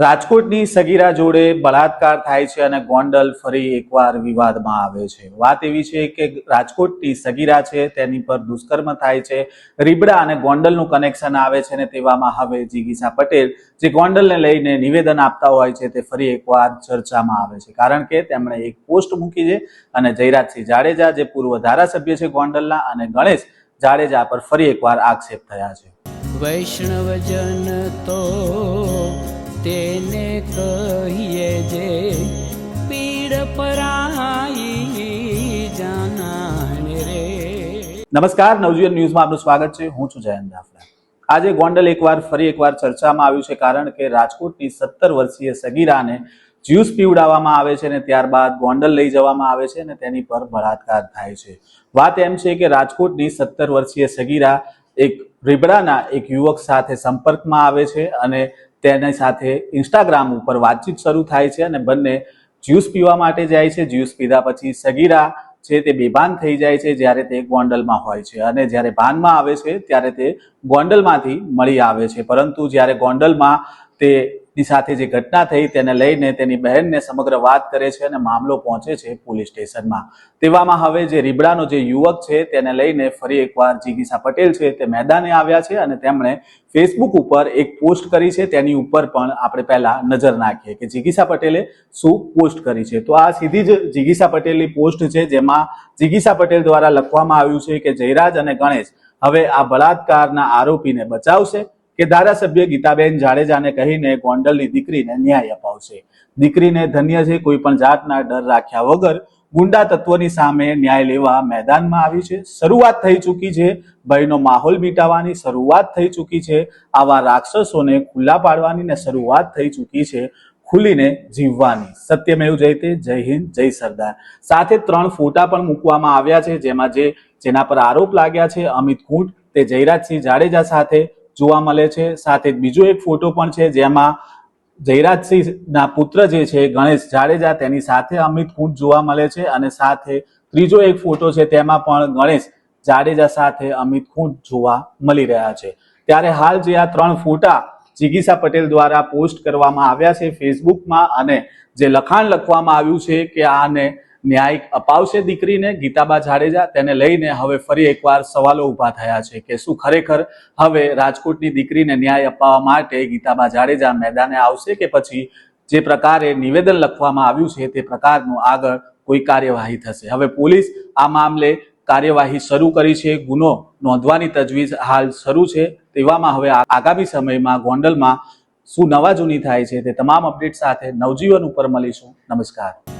રાજકોટની સગીરા જોડે બળાત્કાર થાય છે અને ગોંડલ ફરી એકવાર વિવાદમાં આવે છે. વાત એવી છે કે રાજકોટની સગીરા છે, તેની પર દુષ્કર્મ થાય છે. રીબડા અને ગોંડલનું કનેક્શન આવે છે અને તેવામાં હવે જીગીસા પટેલ, જે ગોંડલને લઈને નિવેદન આપતા હોય છે, તે ફરી એકવાર ચર્ચામાં આવે છે. કારણ કે તેમણે એક પોસ્ટ મૂકી છે અને જયરાજસિંહ જાડેજા, જે પૂર્વ ધારાસભ્ય છે ગોંડલના, અને ગણેશ જાડેજા પર ફરી એકવાર આક્ષેપ થયા છે. વૈષ્ણવજન તો તેને કહીએ જે પીડ પરાઈ જાનાને રે. નમસ્કાર, નવજીવન ન્યૂઝમાં આપનું સ્વાગત છે. હું છું જયંત દાફડા આજે ગોંડલ એકવાર ફરી એકવાર ચર્ચામાં આવ્યું છે કારણ કે રાજકોટની સત્તર વર્ષીય સગીરાને જ્યુસ પીવડાવવામાં આવે છે અને ત્યારબાદ ગોંડલ લઈ જવામાં આવે છે અને તેની પર બળાત્કાર થાય છે. વાત એમ છે કે રાજકોટની સત્તર વર્ષીય સગીરા એક રીબડાના એક યુવક સાથે સંપર્કમાં આવે છે અને તેની સાથે ઇન્સ્ટાગ્રામ ઉપર વાતચીત શરૂ થાય છે અને બંને જ્યુસ પીવા માટે જાય છે. જ્યુસ પીધા પછી સગીરા છે તે બેભાન થઈ જાય છે જ્યારે તે ગોંડલમાં હોય છે અને જ્યારે ભાનમાં આવે છે ત્યારે તે ગોંડલમાંથી મળી આવે છે. પરંતુ જ્યારે ગોંડલમાં તેની સાથે જે ઘટના થઈ તેને લઈને તેની બહેનને સમગ્ર વાત કરે છે અને મામલો પહોંચે છે પોલીસ સ્ટેશનમાં. તેવામાં હવે જે રીબડાનો જે યુવક છે તેને લઈને ફરી એકવાર જીગીસા પટેલ છે તે મેદાને આવ્યા છે અને તેમણે ફેસબુક ઉપર એક પોસ્ટ કરી છે. તેની ઉપર પણ આપણે પહેલા નજર નાખીએ કે જીગીસા પટેલે શું પોસ્ટ કરી છે. તો આ સીધી જ જીગીસા પટેલની પોસ્ટ છે જેમાં જીગીસા પટેલ દ્વારા લખવામાં આવ્યું છે કે જયરાજ અને ગણેશ હવે આ બળાત્કારના આરોપીને બચાવશે. કે ધારાસભ્ય ગીતાબેન જાડેજાને કહીને ગોંડલની દીકરીને ન્યાય અપાવશે. દીકરીને ધન્ય છે, કોઈ પણ જાતના ડર રાખ્યા વગર ગુંડા તત્વોની સામે ન્યાય લેવા મેદાનમાં આવી છે. શરૂઆત થઈ ચૂકી છે, ભયનો માહોલ મીટાવવાની શરૂઆત થઈ ચૂકી છે. આવા રાક્ષસોને ખુલ્લા પાડવાની ને શરૂઆત થઈ ચૂકી છે, ખુલીને જીવવાની. સત્યમેવ જયતે, જય હિન્દ, જય સરદાર. સાથે ત્રણ ફોટા પણ મૂકવામાં આવ્યા છે, જેમાં જે, જેના પર આરોપ લાગ્યા છે, અમિત કુંટ, તે જયરાજસિંહ જાડેજા સાથે જોવા મળે છે. સાથે બીજો એક ફોટો પણ છે જેમાં જયરાજસિંહના પુત્ર જે છે, ગણેશ જાડેજા, તેની સાથે અમિત ખૂંટ જોવા મળે છે અને સાથે ત્રીજો એક ફોટો છે તેમાં પણ ગણેશ જાડેજા સાથે અમિત ખૂંટ જોવા મળી રહ્યા છે. ત્યારે હાલ જે આ ત્રણ ફોટા જિગીસા પટેલ દ્વારા પોસ્ટ કરવામાં આવ્યા છે ફેસબુકમાં અને જે લખાણ લખવામાં આવ્યું છે કે આને ન્યાય અપાવશે દીકરીને ગીતાબા જાડેજા, તેને લઈને હવે ફરી એકવાર સવાલો ઊભા થયા છે કે શું ખરેખર હવે રાજકોટની દીકરીને ન્યાય અપાવવા માટે ગીતાબા જાડેજા મેદાને આવશે કે પછી જે પ્રકારે નિવેદન લખવામાં આવ્યું છે તે પ્રકારનું આગળ કોઈ કાર્યવાહી થશે? હવે પોલીસ આ મામલે કાર્યવાહી શરૂ કરી છે, ગુનો નોંધવાની તજવીજ હાલ શરૂ છે, તેવામાં હવે આગામી સમયમાં ગોંડલમાં શું નવા જૂની થાય છે તે તમામ અપડેટ સાથે નવજીવન ઉપર મળીશું. નમસ્કાર.